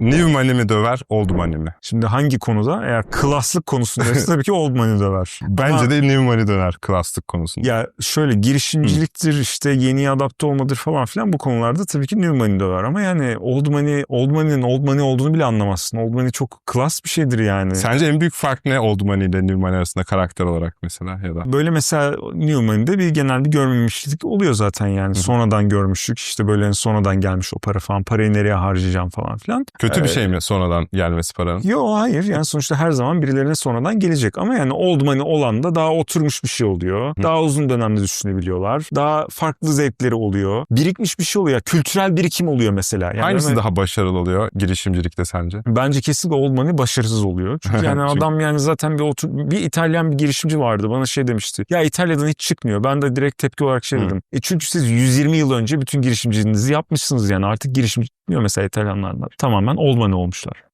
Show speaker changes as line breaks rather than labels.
New money mi döver, old money mi?
Şimdi hangi konuda? Eğer klaslık konusundaysa tabii ki old money döver.
Bence
Ama-
de new money döner klaslık konusunda.
Ya şöyle girişimciliktir işte yeni adapte olmadır falan filan bu konularda tabii ki new money döver ama yani old money, old money'nin old money olduğunu bile anlamazsın. Old money çok klas bir şeydir yani.
Sence en büyük fark ne old money ile new money arasında karakter olarak mesela ya da?
Böyle mesela New Money'de bir genel bir görmemişlik oluyor zaten yani. Sonradan görmüşlük işte böyle sonradan gelmiş o para falan. Parayı nereye harcayacağım falan filan.
Kötü bir
Evet.
şey mi sonradan gelmesi paranın?
Yo hayır yani sonuçta her zaman birilerine sonradan gelecek. Ama yani old money olan da daha oturmuş bir şey oluyor. Daha uzun dönemde düşünebiliyorlar. Daha farklı zevkleri oluyor. Birikmiş bir şey oluyor. Kültürel birikim oluyor mesela. Yani
Hangisi daha başarılı oluyor girişimcilikte sence?
Bence kesinlikle old money başarısız oluyor. Çünkü yani
Çünkü-
adam yani zaten bir otur bir İtalyan bir girişimci vardı bana şey demişti. Ya İtalya'dan hiç çıkmıyor. Ben de direkt tepki olarak şey
Hı.
dedim. E çünkü siz 120 yıl önce bütün girişimciliğinizi yapmışsınız yani. Artık girişimci çıkmıyor mesela İtalyanlardan. Tamamen old money olmuşlar.